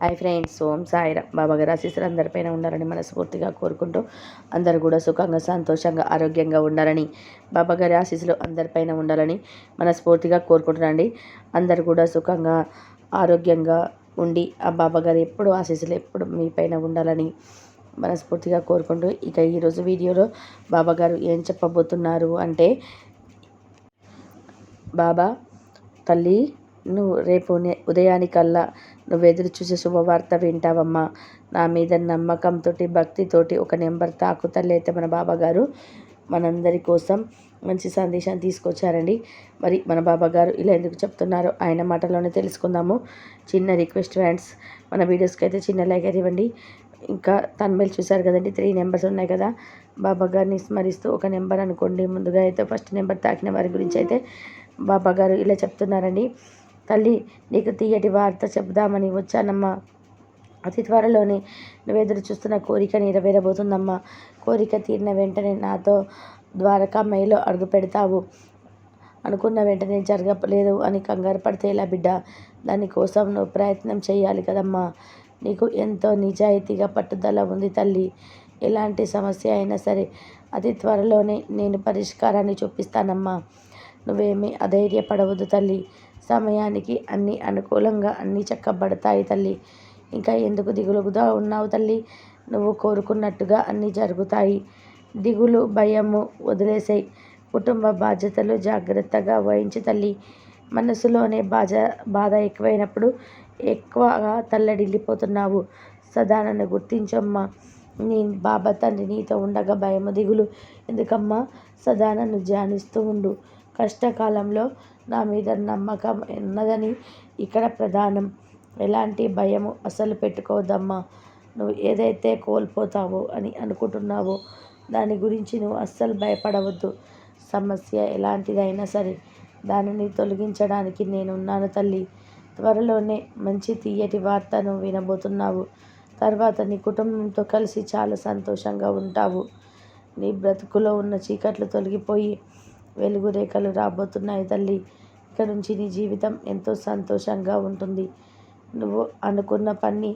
Hi friends ఓం సాయిరా బాబా గారు ఆశీస్సులు అందరిపైన ఉండాలని మనస్ఫూర్తిగా కోరుకుంటూ అందరూ కూడా సుఖంగా సంతోషంగా ఆరోగ్యంగా ఉండాలని బాబా గారి ఆశీస్సులు అందరిపైన ఉండాలని మనస్ఫూర్తిగా కోరుకుంటున్నాండి అందరు కూడా సుఖంగా ఆరోగ్యంగా ఉండి ఆ బాబా గారు ఎప్పుడు ఆశీస్సులు ఎప్పుడు మీ పైన ఉండాలని మనస్ఫూర్తిగా కోరుకుంటూ ఇక ఈరోజు వీడియోలో బాబా గారు ఏం చెప్పబోతున్నారు అంటే బాబా తల్లి నువ్వు రేపు ఉదయానికల్లా నువ్వు ఎదురు చూసే శుభవార్త వింటావమ్మా. నా మీద నమ్మకంతో భక్తితోటి ఒక నెంబర్ తాకుతలేతే మన బాబా గారు మనందరి కోసం మంచి సందేశాన్ని తీసుకొచ్చారండి. మరి మన బాబా గారు ఇలా ఎందుకు చెప్తున్నారో ఆయన మాటలోనే తెలుసుకుందాము. చిన్న రిక్వెస్ట్ ఫ్రెండ్స్ మన వీడియోస్కి అయితే చిన్న లైక్ అయితే ఇవ్వండి. ఇంకా తన్మేలు చూశారు కదండి త్రీ నెంబర్స్ ఉన్నాయి కదా. బాబా గారిని స్మరిస్తూ ఒక నెంబర్ అనుకోండి. ముందుగా అయితే ఫస్ట్ నెంబర్ తాకిన వారి గురించి అయితే బాబా గారు ఇలా చెప్తున్నారండి. తల్లి నీకు తీయటి వార్త చెబుదామని వచ్చానమ్మా. అతి త్వరలోనే నువ్వు ఎదురు చూస్తున్న కోరిక నెరవేరబోతుందమ్మా. కోరిక తీరిన వెంటనే నాతో ద్వారకామయ్యలో అడుగు పెడతావు. అనుకున్న వెంటనే జరగలేదు అని కంగారు పడితే ఇలా బిడ్డ దానికోసం నువ్వు ప్రయత్నం చేయాలి కదమ్మా. నీకు ఎంతో నిజాయితీగా పట్టుదల ఉంది తల్లి. ఎలాంటి సమస్య అయినా సరే అతి త్వరలోనే నేను పరిష్కారాన్ని చూపిస్తానమ్మా. నువ్వేమీ అధైర్యపడవద్దు తల్లి. సమయానికి అన్నీ అనుకూలంగా అన్నీ చక్కబడతాయి తల్లి. ఇంకా ఎందుకు దిగులుగా ఉన్నావు తల్లి? నువ్వు కోరుకున్నట్టుగా అన్నీ జరుగుతాయి. దిగులు భయము వదిలేసాయి. కుటుంబ బాధ్యతలు జాగ్రత్తగా వహించి తల్లి. మనసులోనే బాధ బాధ ఎక్కువైనప్పుడు ఎక్కువగా తల్లడిల్లిపోతున్నావు. సదా నన్ను గుర్తించమ్మా. నీ బాబా తండ్రి నీతో ఉండగా భయము దిగులు. ఎందుకమ్మా? సదా నన్ను ధ్యానిస్తూ ఉండు. కష్టకాలంలో నా మీద నమ్మకం ఉన్నదని ఇక్కడ ప్రధానం. ఎలాంటి భయము అసలు పెట్టుకోవద్దమ్మా నువ్వు ఏదైతే కోల్పోతావో అని అనుకుంటున్నావో దాని గురించి నువ్వు అస్సలు భయపడవద్దు. సమస్య ఎలాంటిదైనా సరే దానిని తొలగించడానికి నేనున్నాను తల్లి. త్వరలోనే మంచి తీయటి వార్తను వినబోతున్నావు. తర్వాత నీ కుటుంబంతో కలిసి చాలా సంతోషంగా ఉంటావు. నీ బ్రతుకులో ఉన్న చీకట్లు తొలగిపోయి వెలుగు రేఖలు రాబోతున్నాయి తల్లి. ఇక నుంచి నీ జీవితం ఎంతో సంతోషంగా ఉంటుంది. నువ్వు అనుకున్న పని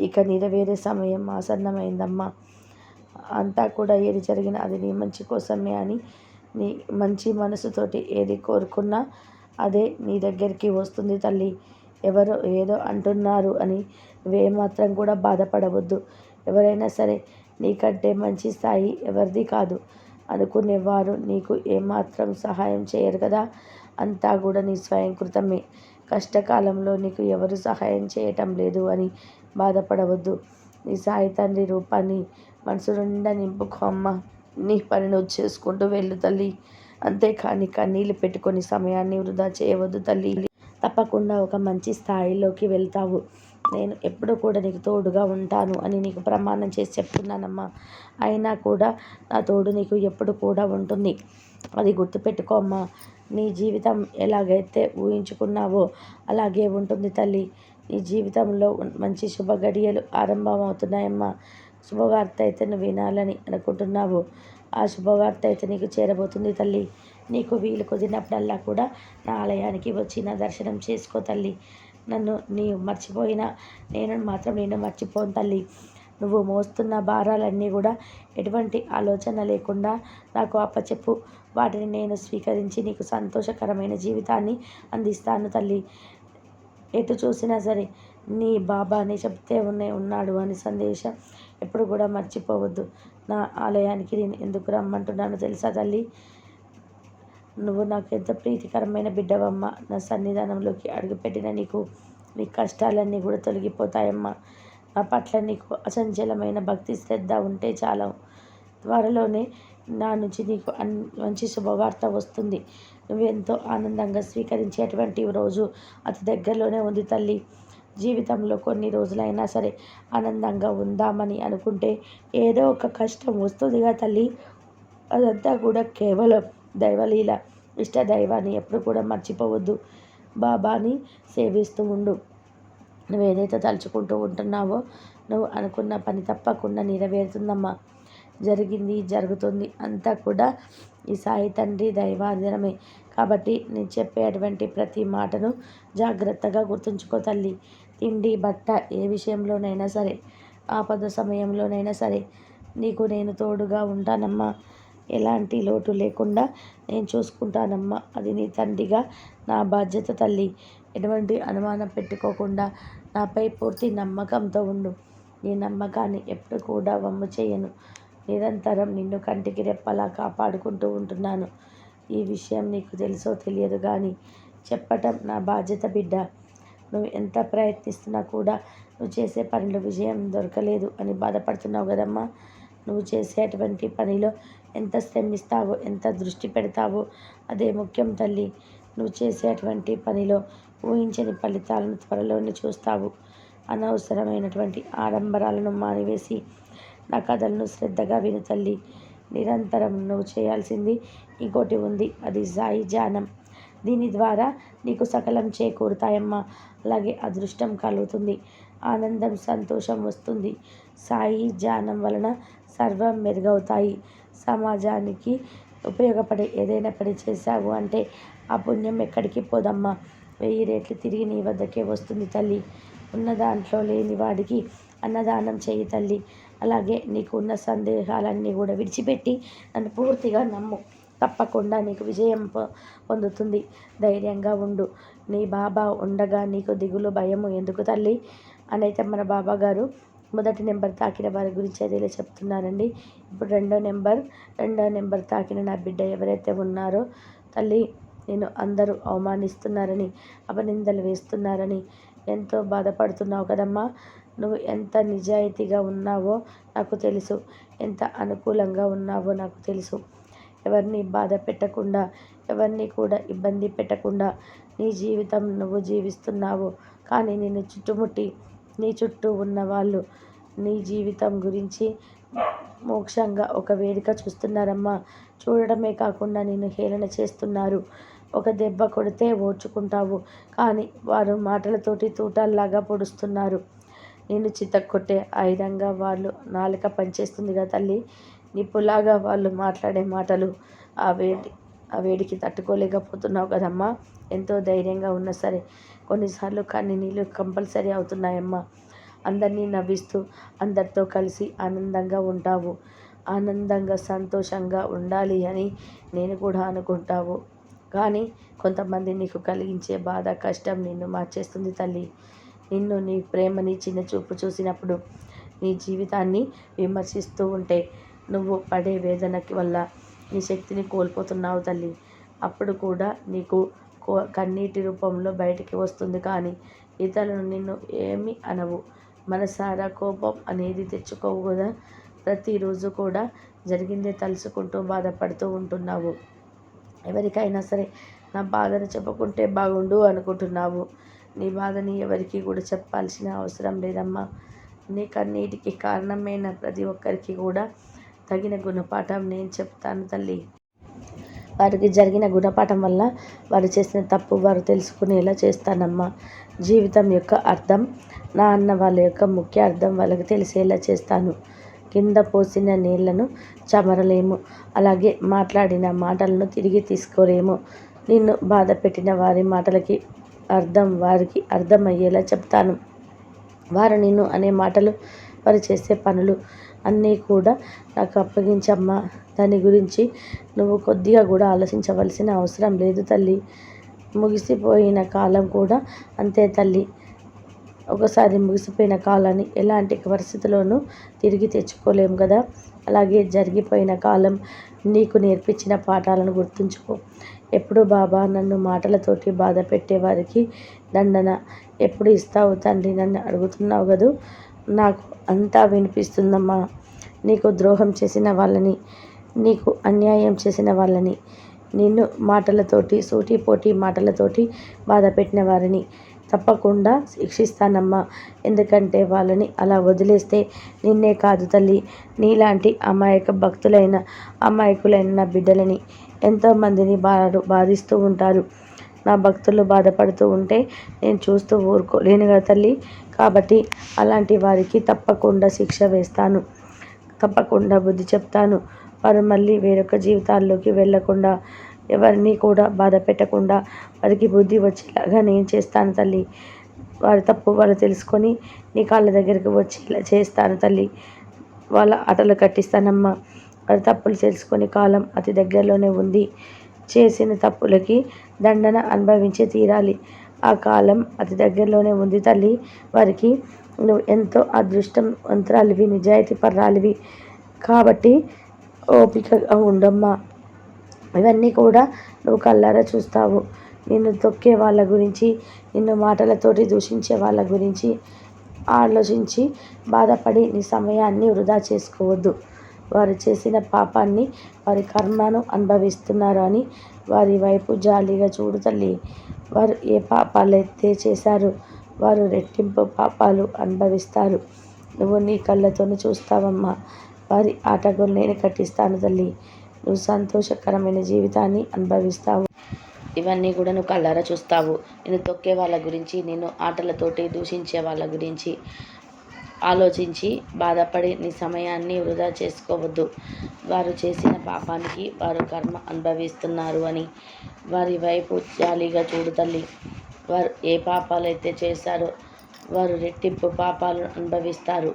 ఇక నెరవేరే సమయం ఆసన్నమైందమ్మా. అంతా కూడా ఏది జరిగినా అది నీ మంచి కోసమే అని నీ మంచి మనసుతోటి ఏది కోరుకున్నా అదే నీ దగ్గరికి వస్తుంది తల్లి. ఎవరో ఏదో అంటున్నారు అని నువ్వేమాత్రం కూడా బాధపడవద్దు. ఎవరైనా సరే నీకంటే మంచి స్థాయి ఎవరిది కాదు. అనుకునేవారు. నీకు ఏమాత్రం సహాయం చేయరు కదా? అంతా కూడా నీ స్వయంకృతమే కష్టకాలంలో నీకు ఎవరు సహాయం చేయటం లేదు అని బాధపడవద్దు. నీ సాయి తండ్రి రూపాన్ని మనసు నిండా నింపుకో అమ్మ. నీ పని నువ్వు చేసుకుంటూ వెళ్ళు తల్లి. అంతేకాని కన్నీళ్ళు పెట్టుకొని సమయాన్ని వృధా చేయవద్దు తల్లి. తప్పకుండా ఒక మంచి స్థాయిలోకి వెళ్తావు. నేను ఎప్పుడు కూడా నీకు తోడుగా ఉంటాను అని నీకు ప్రమాణం చేసి చెప్తున్నానమ్మా. అయినా కూడా నా తోడు నీకు ఎప్పుడు కూడా ఉంటుంది. అది గుర్తుపెట్టుకో అమ్మా. నీ జీవితం ఎలాగైతే ఊహించుకున్నావో అలాగే ఉంటుంది తల్లి. నీ జీవితంలో మంచి శుభ గడియలు ఆరంభమవుతున్నాయమ్మా. శుభవార్త అయితే నువ్వు వినాలని అనుకుంటున్నావు. ఆ శుభవార్త అయితే నీకు చేరబోతుంది తల్లి. నీకు వీలు కుదిరినప్పుడల్లా కూడా నా ఆలయానికి వచ్చి నా దర్శనం చేసుకో తల్లి. నన్ను నీ మర్చిపోయినా నేను మాత్రం నేను మర్చిపోను తల్లి. నువ్వు మోస్తున్న భారాలన్నీ కూడా ఎటువంటి ఆలోచన లేకుండా నాకు అప్పచెప్పు. వాటిని నేను స్వీకరించి నీకు సంతోషకరమైన జీవితాన్ని అందిస్తాను తల్లి. ఎటు చూసినా సరే నీ బాబా అని చెప్తే ఉన్నే ఉన్నాడు అని సందేశం ఎప్పుడు కూడా మర్చిపోవద్దు. నా ఆలయానికి నేను ఎందుకు రమ్మంటున్నాను తెలుసా తల్లి? నువ్వు నాకు ఎంత ప్రీతికరమైన బిడ్డవమ్మ. నా సన్నిధానంలోకి అడుగుపెట్టిన నీకు నీ కష్టాలన్నీ కూడా తొలగిపోతాయమ్మా. నా పట్ల నీకు అచంచలమైన భక్తి శ్రద్ధ ఉంటే చాలా. త్వరలోనే నా నుంచి నీకు అన్ మంచి శుభవార్త వస్తుంది. నువ్వెంతో ఆనందంగా స్వీకరించేటువంటి రోజు అతి దగ్గరలోనే ఉంది తల్లి. జీవితంలో కొన్ని రోజులైనా సరే ఆనందంగా ఉందామని అనుకుంటే ఏదో ఒక కష్టం వస్తుందిగా తల్లి. అదంతా కూడా కేవలం దైవలీల ఇష్ట దైవాన్ని ఎప్పుడు కూడా మర్చిపోవద్దు. బాబాని సేవిస్తూ ఉండు. నువ్వు ఏదైతే తలుచుకుంటూ ఉంటున్నావో నువ్వు అనుకున్న పని తప్పకుండా నెరవేరుతుందమ్మా. జరిగింది జరుగుతుంది అంతా కూడా ఈ సాయి తండ్రి దైవాధీనమే. కాబట్టి నేను చెప్పేటువంటి ప్రతి మాటను జాగ్రత్తగా గుర్తుంచుకో తల్లి. తిండి బట్ట ఏ విషయంలోనైనా సరే ఆపద సమయంలోనైనా సరే నీకు నేను తోడుగా ఉంటానమ్మా. ఎలాంటి లోటు లేకుండా నేను చూసుకుంటానమ్మా అది నీ తండ్రిగా నా బాధ్యత తల్లి. ఎటువంటి అనుమానం పెట్టుకోకుండా నాపై పూర్తి నమ్మకంతో ఉండు. నీ నమ్మకాన్ని ఎప్పుడు కూడా వమ్ము చేయను. నిరంతరం నిన్ను కంటికి రెప్పలా కాపాడుకుంటూ ఉంటున్నాను. ఈ విషయం నీకు తెలుసో తెలియదు కానీ చెప్పటం నా బాధ్యత బిడ్డ. నువ్వు ఎంత ప్రయత్నిస్తున్నా కూడా నువ్వు చేసే పనిలో విజయం దొరకలేదు అని బాధపడుతున్నావు కదమ్మా. నువ్వు చేసేటువంటి పనిలో ఎంత శ్రమిస్తావో ఎంత దృష్టి పెడతావో అదే ముఖ్యం తల్లి. నువ్వు చేసేటువంటి పనిలో ఊహించని ఫలితాలను త్వరలోనే చూస్తావు. అనవసరమైనటువంటి ఆడంబరాలను మానివేసి నా కథలను శ్రద్ధగా విను తల్లి. నిరంతరం నువ్వు చేయాల్సింది ఇంకోటి ఉంది. అది సాయి జానం. దీని ద్వారా నీకు సకలం చేకూరుతాయమ్మా. అలాగే అదృష్టం కలుగుతుంది. ఆనందం సంతోషం వస్తుంది. సాయి ధ్యానం వలన సర్వం మెరుగవుతాయి. సమాజానికి ఉపయోగపడే ఏదైనా పని చేశావు అంటే ఆ పుణ్యం ఎక్కడికి పోదమ్మా. వెయ్యి రేట్లు తిరిగి నీ వద్దకే వస్తుంది తల్లి. ఉన్న దాంట్లో లేని వాడికి అన్నదానం చేయి తల్లి. అలాగే నీకు ఉన్న సందేహాలన్నీ కూడా విడిచిపెట్టి నన్ను పూర్తిగా నమ్ము. తప్పకుండా నీకు విజయం పొందుతుంది. ధైర్యంగా ఉండు. నీ బాబా ఉండగా నీకు దిగులు భయము ఎందుకు తల్లి? అనైతే మన బాబా గారు మొదటి నెంబర్ తాకిన వారి గురించి అదేలా చెప్తున్నారండి. ఇప్పుడు రెండో నెంబర్ రెండో నెంబర్ తాకిన నా బిడ్డ ఎవరైతే ఉన్నారో తల్లి నేను అందరూ అవమానిస్తున్నారని అపనిందలు వేస్తున్నారని ఎంతో బాధపడుతున్నావు కదమ్మా. నువ్వు ఎంత నిజాయితీగా ఉన్నావో నాకు తెలుసు. ఎంత అనుకూలంగా ఉన్నావో నాకు తెలుసు. ఎవరిని బాధ పెట్టకుండా ఎవరిని కూడా ఇబ్బంది పెట్టకుండా నీ జీవితం నువ్వు జీవిస్తున్నావు. కానీ నేను చుట్టుముట్టి నీ చుట్టూ ఉన్న వాళ్ళు నీ జీవితం గురించి మోక్షంగా ఒక వేదిక చూస్తున్నారమ్మా. చూడడమే కాకుండా నేను హేళన చేస్తున్నారు. ఒక దెబ్బ కొడితే ఓర్చుకుంటావు. కానీ వారు మాటలతోటి తూటాల్లాగా పొడుస్తున్నారు. నేను చితక్కొట్టే ఆయుధంగా వాళ్ళు నాలుక పనిచేస్తుందిగా తల్లి. నిప్పులాగా వాళ్ళు మాట్లాడే మాటలు. ఆ వేడి ఆ వేడికి తట్టుకోలేకపోతున్నావు కదమ్మా. ఎంతో ధైర్యంగా ఉన్నా సరే కొన్నిసార్లు కానీ నీళ్ళు కంపల్సరీ అవుతున్నాయమ్మా. అందరినీ నవ్విస్తూ అందరితో కలిసి ఆనందంగా ఉంటావు. ఆనందంగా సంతోషంగా ఉండాలి అని నేను కూడా అనుకుంటావు. కానీ కొంతమంది నీకు కలిగించే బాధ కష్టం నిన్ను మార్చేస్తుంది తల్లి. నిన్ను నీ ప్రేమని చిన్న చూపు చూసినప్పుడు నీ జీవితాన్ని విమర్శిస్తూ ఉంటే నువ్వు పడే వేదనకి వల్ల నీ శక్తిని కోల్పోతున్నావు తల్లి. అప్పుడు కూడా నీకు కన్నీటి రూపంలో బయటికి వస్తుంది కానీ ఇతరులు నిన్ను ఏమి అనవు. మనసారా కోపం అనేది తెచ్చుకోవు కదా. ప్రతిరోజు కూడా జరిగిందే తలుచుకుంటూ బాధపడుతూ ఉంటున్నావు. ఎవరికైనా సరే నా బాధను చెప్పుకుంటే బాగుండు అనుకుంటున్నావు. నీ బాధని ఎవరికి కూడా చెప్పాల్సిన అవసరం లేదమ్మా. నీ కన్నీటికి కారణమైన ప్రతి ఒక్కరికి కూడా తగిన గుణపాఠం నేను చెప్తాను తల్లి. వారికి జరిగిన గుణపాఠం వల్ల వారు చేసిన తప్పు వారు తెలుసుకునేలా చేస్తానమ్మా. జీవితం యొక్క అర్థం నా అన్న వాళ్ళ యొక్క ముఖ్య అర్థం వాళ్ళకి తెలిసేలా చేస్తాను. కింద పోసిన నీళ్ళను చమరలేము. అలాగే మాట్లాడిన మాటలను తిరిగి తీసుకోలేము. నిన్ను బాధ పెట్టిన వారి మాటలకి అర్థం వారికి అర్థమయ్యేలా చెప్తాను. వారు నిన్ను అనే మాటలు వారు చేసే పనులు అన్నీ కూడా నాకు అప్పగించమ్మా. దాని గురించి నువ్వు కొద్దిగా కూడా ఆలోచించవలసిన అవసరం లేదు తల్లి. ముగిసిపోయిన కాలం కూడా అంతే తల్లి. ఒకసారి ముగిసిపోయిన కాలాన్ని ఎలాంటి పరిస్థితుల్లోనూ తిరిగి తెచ్చుకోలేము కదా. అలాగే జరిగిపోయిన కాలం నీకు నేర్పించిన పాఠాలను గుర్తుంచుకో. ఎప్పుడు బాబా నన్ను మాటలతోటి బాధ పెట్టేవారికి దండన ఎప్పుడు ఇస్తావు తండ్రి నన్ను అడుగుతున్నావు కదూ? నాకు అంతా వినిపిస్తుందమ్మా. నీకు ద్రోహం చేసిన వాళ్ళని నీకు అన్యాయం చేసిన వాళ్ళని నిన్ను మాటలతోటి సూటిపోటి మాటలతోటి బాధ పెట్టిన వారిని తప్పకుండా శిక్షిస్తానమ్మా. ఎందుకంటే వాళ్ళని అలా వదిలేస్తే నిన్నే కాదు తల్లి. నీలాంటి అమాయక భక్తులైన అమాయకులైన నా బిడ్డలని ఎంతోమందిని బాధ బాధిస్తూ ఉంటారు. నా భక్తులు బాధపడుతూ ఉంటే నేను చూస్తూ ఊరుకోలేను కదా తల్లి. కాబట్టి అలాంటి వారికి తప్పకుండా శిక్ష వేస్తాను. తప్పకుండా బుద్ధి చెప్తాను. వారు మళ్ళీ వేరొక జీవితాల్లోకి వెళ్ళకుండా ఎవరిని కూడా బాధ పెట్టకుండా వారికి బుద్ధి వచ్చేలాగా నేను చేస్తాను తల్లి. వారి తప్పు వాళ్ళు తెలుసుకొని నీ కాళ్ళ దగ్గరికి వచ్చి ఇలా చేస్తాను తల్లి. వాళ్ళ ఆటలు కట్టిస్తానమ్మా. వారి తప్పులు తెలుసుకొని కాలం అతి దగ్గరలోనే ఉంది. చేసిన తప్పులకి దండన అనుభవించి తీరాలి. ఆ కాలం అతి దగ్గరలోనే ఉంది తల్లి. వారికి నువ్వు ఎంతో అదృష్టం అదృష్టవంతురాలివి నిజాయితీ పర్రాలివి కాబట్టి ఓపికగా ఉండమ్మా. ఇవన్నీ కూడా నువ్వు కళ్ళారా చూస్తావు. నిన్ను తొక్కే వాళ్ళ గురించి నిన్ను మాటలతోటి దూషించే వాళ్ళ గురించి ఆలోచించి బాధపడి నీ సమయాన్ని వృధా చేసుకోవద్దు. వారు చేసిన పాపాన్ని వారి కర్మను అనుభవిస్తున్నారు అని వారి వైపు జాలిగా చూడు తల్లి. వారు ఏ పాపాలైతే చేశారో వారు రెట్టింపు పాపాలు అనుభవిస్తారు. నువ్వు నీ కళ్ళతోనే చూస్తావమ్మా. వారి ఆటగోలు నేను కట్టిస్తాను తల్లి. నువ్వు సంతోషకరమైన జీవితాన్ని అనుభవిస్తావు. ఇవన్నీ కూడా నువ్వు కళ్ళారా చూస్తావు. నేను తొక్కే వాళ్ళ గురించి నేను ఆటలతోటి దూషించే వాళ్ళ గురించి. ఆలోచించి బాధపడి నీ సమయాన్ని వృధా చేసుకోవద్దు. వారు చేసిన పాపానికి వారు కర్మ అనుభవిస్తున్నారు అని. వారి వైపు జాలీగా చూడు తల్లి. వారు ఏ పాపాలైతే చేశారో వారు రెట్టింపు పాపాలను అనుభవిస్తారు.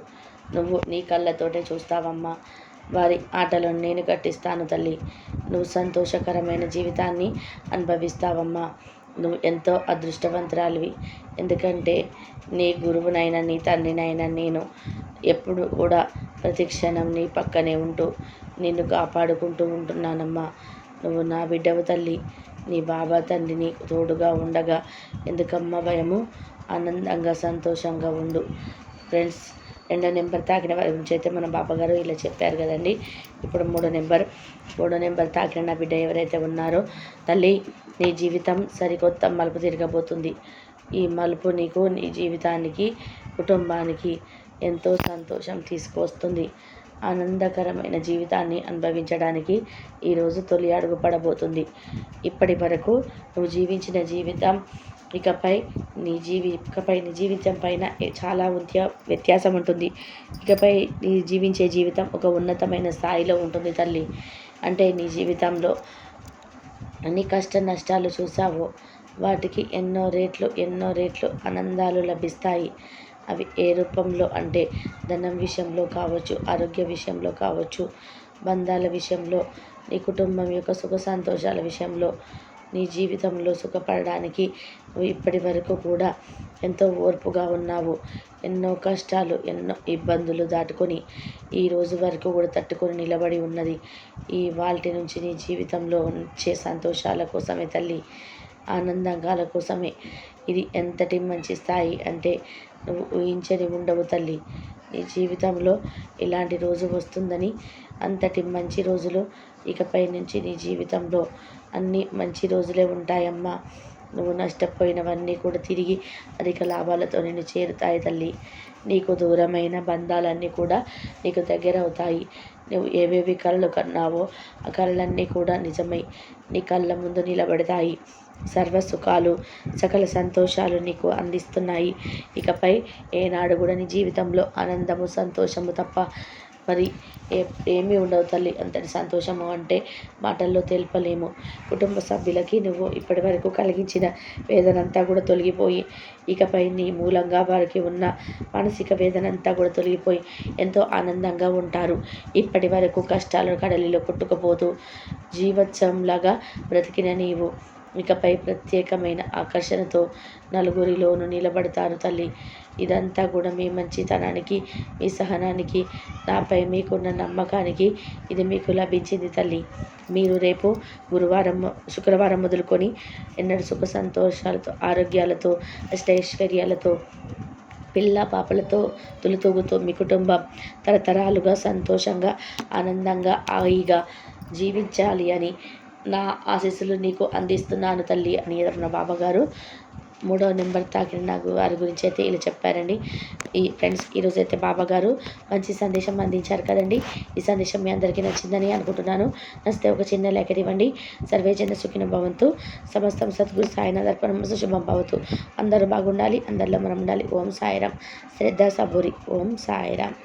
నువ్వు నీ కళ్ళతోటే చూస్తావమ్మా. వారి ఆటలను నేను కట్టిస్తాను తల్లి. నువ్వు సంతోషకరమైన జీవితాన్ని అనుభవిస్తావమ్మా. నువ్వు ఎంతో అదృష్టవంతురాలివి. ఎందుకంటే నీ గురువునైనా నీ తండ్రినైనా నేను ఎప్పుడు కూడా ప్రతి క్షణం నీ పక్కనే ఉంటూ నిన్ను కాపాడుకుంటూ ఉంటున్నానమ్మా. నువ్వు నా బిడ్డవు తల్లి. నీ బాబా తండ్రి నీకు తోడుగా ఉండగా ఎందుకమ్మ భయము? ఆనందంగా సంతోషంగా ఉండు. ఫ్రెండ్స్ రెండో నెంబర్ తాకిన వారి గురించి అయితే మన బాబాగారు ఇలా చెప్పారు కదండి. ఇప్పుడు మూడో నెంబర్. మూడో నెంబర్ తాకిన నా బిడ్డ ఎవరైతే ఉన్నారో తల్లి నీ జీవితం సరికొత్త మలుపు తిరగబోతుంది. ఈ మలుపు నీకు నీ జీవితానికి కుటుంబానికి ఎంతో సంతోషం తీసుకువస్తుంది ఆనందకరమైన జీవితాన్ని అనుభవించడానికి ఈరోజు తొలి అడుగు పడబోతుంది. ఇప్పటి వరకు నువ్వు జీవించిన జీవితం ఇకపై నీ జీవి ఇకపై నీ జీవితం పైన చాలా ఉద్య వ్యత్యాసం ఉంటుంది. ఇకపై నీ జీవించే జీవితం ఒక ఉన్నతమైన స్థాయిలో ఉంటుంది తల్లి. అంటే నీ జీవితంలో అన్ని కష్ట నష్టాలు చూసావో వాటికి ఎన్నో రేట్లు ఎన్నో రేట్లు ఆనందాలు లభిస్తాయి. అవి ఏ రూపంలో అంటే ధనం విషయంలో కావచ్చు ఆరోగ్య విషయంలో కావచ్చు బంధాల విషయంలో నీ కుటుంబం యొక్క సుఖ సంతోషాల విషయంలో నీ జీవితంలో సుఖపడడానికి ఇప్పటి వరకు కూడా ఎంతో ఓర్పుగా ఉన్నావు. ఎన్నో కష్టాలు ఎన్నో ఇబ్బందులు దాటుకొని ఈ రోజు వరకు కూడా తట్టుకొని నిలబడి ఉన్నది. ఈ వాల్టి నుంచి నీ జీవితంలో వచ్చే సంతోషాల కోసమే తల్లి ఆనందంగాల కోసమే. ఇది ఎంతటి మంచి స్థాయి అంటే నువ్వు ఊహించని ఉండవు తల్లి. నీ జీవితంలో ఇలాంటి రోజు వస్తుందని అంతటి మంచి రోజులు ఇకపై నుంచి నీ జీవితంలో అన్నీ మంచి రోజులే ఉంటాయమ్మా. నువ్వు నష్టపోయినవన్నీ కూడా తిరిగి అధిక లాభాలతో నిన్ను చేరుతాయి తల్లి. నీకు దూరమైన బంధాలన్నీ కూడా నీకు దగ్గర అవుతాయి. నువ్వు ఏవేవి కళలు కన్నావో ఆ కళలన్నీ కూడా నిజమై. నీ కళ్ళ ముందు నిలబడతాయి. సర్వ సుఖాలు సకల సంతోషాలు నీకు అందిస్తున్నాయి. ఇకపై ఏనాడు కూడా నీ జీవితంలో ఆనందము సంతోషము తప్ప మరి ఏ ఏమీ ఉండవు తల్లి అంతటి సంతోషము అంటే మాటల్లో తెలుపలేము. కుటుంబ సభ్యులకి నువ్వు ఇప్పటి వరకు కలిగించిన వేదనంతా కూడా తొలగిపోయి ఇకపై నీ మూలంగా వారికి ఉన్న మానసిక వేదన అంతా కూడా తొలగిపోయి ఎంతో ఆనందంగా ఉంటారు. ఇప్పటి వరకు కష్టాలు కడలిలో కొట్టుకుపోతూ జీవోత్సవంలాగా బ్రతికిన నీవు ఇకపై ప్రత్యేకమైన ఆకర్షణతో నలుగురిలోనూ నిలబడతారు తల్లి. ఇదంతా కూడా మీ మంచితనానికి మీ సహనానికి నాపై మీకున్న నమ్మకానికి ఇది మీకు లభించింది తల్లి. మీరు రేపు గురువారం శుక్రవారం మొదలుకొని ఎన్నడూ సుఖ సంతోషాలతో ఆరోగ్యాలతో అష్టైశ్వర్యాలతో పిల్ల పాపలతో తులుతూగుతూ మీ కుటుంబం తరతరాలుగా సంతోషంగా ఆనందంగా హాయిగా జీవించాలి అని నా ఆశీస్సులు నీకు అందిస్తున్నాను తల్లి అని ఎదురున్న బాబాగారు మూడో నెంబర్ తాకిన నాకు వారి గురించి అయితే ఇలా చెప్పారండి. ఈ ఫ్రెండ్స్ ఈరోజు అయితే బాబా గారు మంచి సందేశం అందించారు కదండి. ఈ సందేశం మీ అందరికీ నచ్చిందని అనుకుంటున్నాను. నచ్చితే ఒక చిన్న లేఖ ఇవ్వండి. సర్వే సుఖిన భవంతు. సమస్తం సద్గురు సాయినాథ్ అర్పణం శుభం భవతు. అందరూ బాగుండాలి అందరిలో మనం ఉండాలి. ఓం సాయిరామ్. శ్రద్ధ సబూరి. ఓం సాయిరామ్.